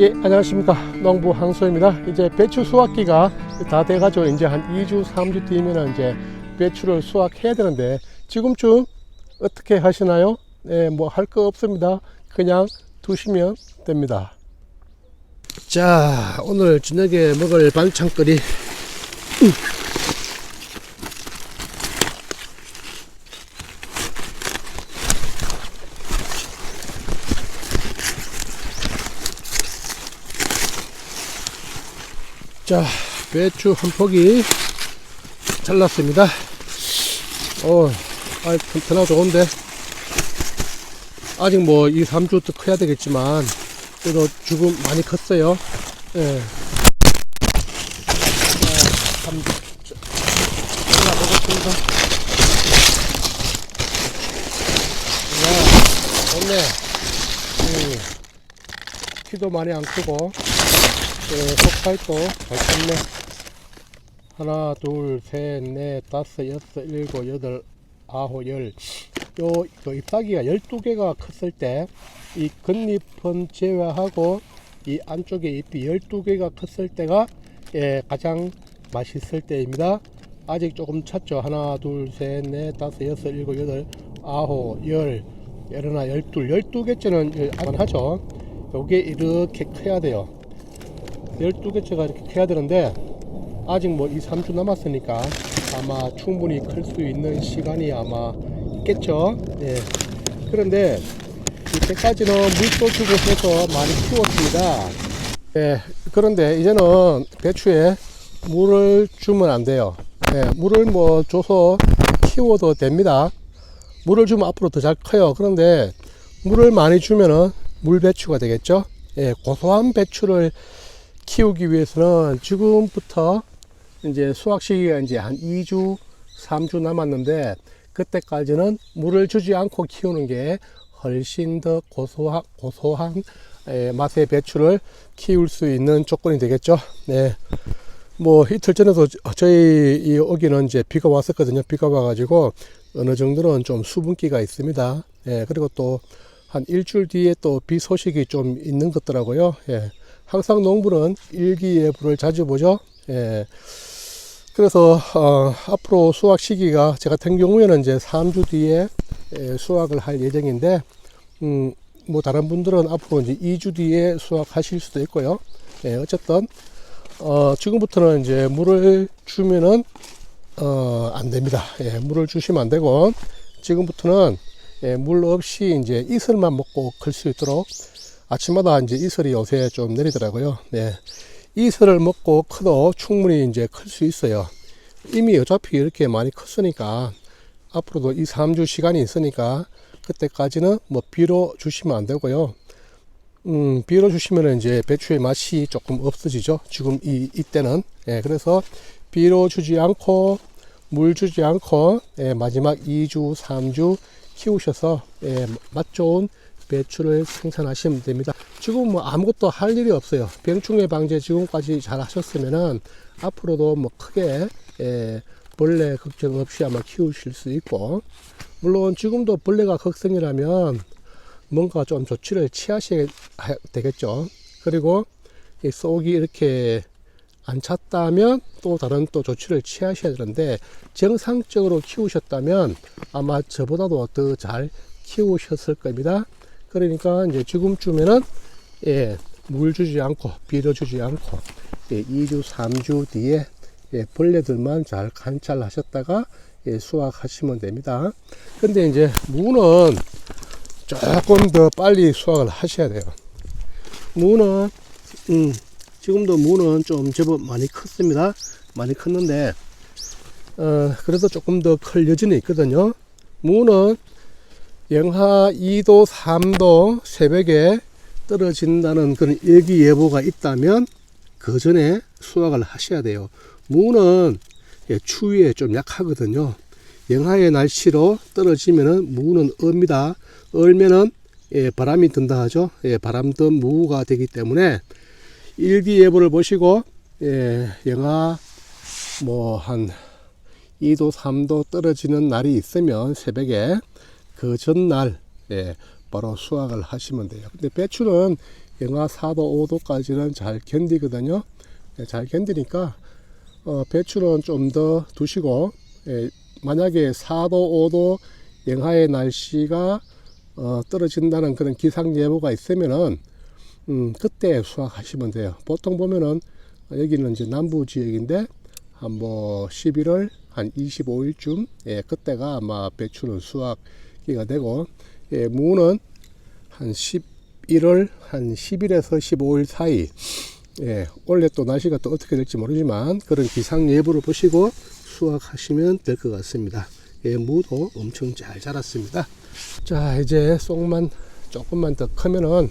예, 안녕하십니까. 농부 항소입니다. 이제 배추 수확기가 다 돼가지고 이제 한 2주, 3주 뒤면은 이제 배추를 수확해야 되는데 지금쯤 어떻게 하시나요? 예, 뭐 할 거 없습니다. 그냥 두시면 됩니다. 자, 오늘 저녁에 먹을 반찬거리. 자, 배추 한 포기 잘랐습니다. 어, 아, 튼튼하 좋은데. 아직 뭐 2, 3주 더 커야 되겠지만, 그래도 조금 많이 컸어요. 예. 자, 3주. 잘라보겠습니다. 야, 좋네. 음, 키도 많이 안 크고, 예, 속살도 잘 컸네. 하나, 둘, 셋, 넷, 다섯, 여섯, 일곱, 여덟, 아홉, 열. 요, 그 잎사귀가 12개가 컸을 때, 이 겉잎은 제외하고, 이 안쪽에 잎이 12개가 컸을 때가, 예, 가장 맛있을 때입니다. 아직 조금 찼죠. 하나, 둘, 셋, 넷, 다섯, 여섯, 일곱, 여덟, 아홉, 열, 열하나, 열둘. 열두 개째는 안하죠. 요게 이렇게 커야 돼요. 12개째가 이렇게 커야 되는데 아직 뭐 2, 3주 남았으니까 아마 충분히 클 수 있는 시간이 아마 있겠죠. 예. 그런데 이때까지는 물도 주고 해서 많이 키웠습니다. 예. 그런데 이제는 배추에 물을 주면 안 돼요. 예. 물을 뭐 줘서 키워도 됩니다. 물을 주면 앞으로 더 잘 커요. 그런데 물을 많이 주면은 물배추가 되겠죠. 예. 고소한 배추를 키우기 위해서는 지금부터 이제 수확 시기가 이제 한 2주, 3주 남았는데 그때까지는 물을 주지 않고 키우는 게 훨씬 더 고소한, 고소한 에, 맛의 배추를 키울 수 있는 조건이 되겠죠. 네. 뭐 이틀 전에도 저- 저희 이 여기는 이제 비가 왔었거든요. 비가 와가지고 어느 정도는 좀 수분기가 있습니다. 예, 그리고 또 한 일주일 뒤에 또 비 소식이 좀 있는 것 같더라고요. 예. 항상 농부는 일기예보를 자주 보죠. 예. 그래서 어, 앞으로 수확 시기가 제 같은 경우에는 이제 3주 뒤에 예, 수확을 할 예정인데 음, 뭐 다른 분들은 앞으로 이제 2주 뒤에 수확하실 수도 있고요. 예, 어쨌든 어, 지금부터는 이제 물을 주면은 어, 안 됩니다. 예, 물을 주시면 안 되고 지금부터는 예, 물 없이 이제 이슬만 먹고 클 수 있도록 아침마다 이제 이슬이 요새 좀 내리더라고요. 네. 이슬을 먹고 커도 충분히 이제 클 수 있어요. 이미 어차피 이렇게 많이 컸으니까 앞으로도 2, 3주 시간이 있으니까 그때까지는 뭐 비료 주시면 안 되고요. 음, 비료 주시면 이제 배추의 맛이 조금 없어지죠. 지금 이, 이때는. 예, 그래서 비료 주지 않고 물 주지 않고 예, 마지막 2주, 3주 키우셔서 예, 맛 좋은 배추를 생산하시면 됩니다. 지금 뭐 아무것도 할 일이 없어요. 병충해 방제 지금까지 잘 하셨으면은 앞으로도 뭐 크게 예, 벌레 걱정 없이 아마 키우실 수 있고 물론 지금도 벌레가 걱정이라면 뭔가 좀 조치를 취하셔야 되겠죠. 그리고 이 쏙이 이렇게 안 찼다면 또 다른 또 조치를 취하셔야 되는데 정상적으로 키우셨다면 아마 저보다도 더 잘 키우셨을 겁니다. 그러니까 이제 지금쯤에는 예, 물 주지 않고 비료 주지 않고 예, 2주 3주 뒤에 예, 벌레들만 잘 관찰하셨다가 예, 수확하시면 됩니다. 근데 이제 무는 조금 더 빨리 수확을 하셔야 돼요. 무는 음, 지금도 무는 좀 제법 많이 컸습니다. 많이 컸는데 어, 그래도 조금 더 클 여지는 있거든요. 무는 영하 2도, 3도 새벽에 떨어진다는 그런 일기예보가 있다면 그 전에 수확을 하셔야 돼요. 무는 예, 추위에 좀 약하거든요. 영하의 날씨로 떨어지면은 무는 얼니다. 얼면은 예, 바람이 든다 하죠. 예, 바람 든 무가 되기 때문에 일기예보를 보시고 예, 영하 뭐 한 2도, 3도 떨어지는 날이 있으면 새벽에 그 전날 예, 바로 수확을 하시면 돼요. 근데 배추는 영하 4도, 5도까지는 잘 견디거든요. 예, 잘 견디니까 어, 배추는 좀 더 두시고 예, 만약에 4도, 5도 영하의 날씨가 어, 떨어진다는 그런 기상 예보가 있으면은 음, 그때 수확하시면 돼요. 보통 보면은 여기는 이제 남부 지역인데 한뭐 11월 한 25일쯤 예, 그때가 아마 배추는 수확 기가 되고 예, 무는 한 11월 한 10일에서 15일 사이 예, 원래 또 날씨가 또 어떻게 될지 모르지만 그런 기상 예보를 보시고 수확하시면 될 것 같습니다. 예, 무도 엄청 잘 자랐습니다. 자, 이제 쏙만 조금만 더 크면은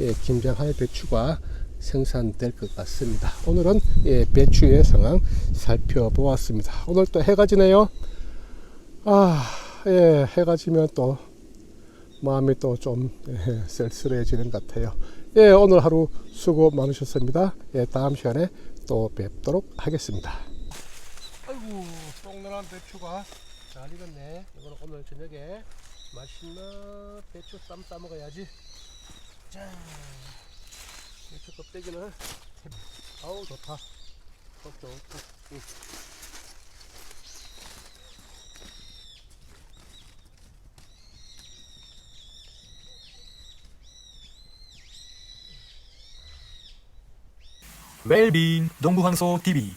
예, 김장할 배추가 생산될 것 같습니다. 오늘은 예, 배추의 상황 살펴보았습니다. 오늘 또 해가 지네요. 아, 예, 해가 지면 또 마음이 또 좀 예, 쓸쓸해지는 것 같아요. 예, 오늘 하루 수고 많으셨습니다. 예, 다음 시간에 또 뵙도록 하겠습니다. 아이고, 똥난한 배추가 잘 익었네. 이거는 오늘 저녁에 맛있는 배추 쌈 싸 먹어야지. 자, 배추 껍데기는 아우 좋다. tốt 좋다. 응. 웰빙 농부황소 TV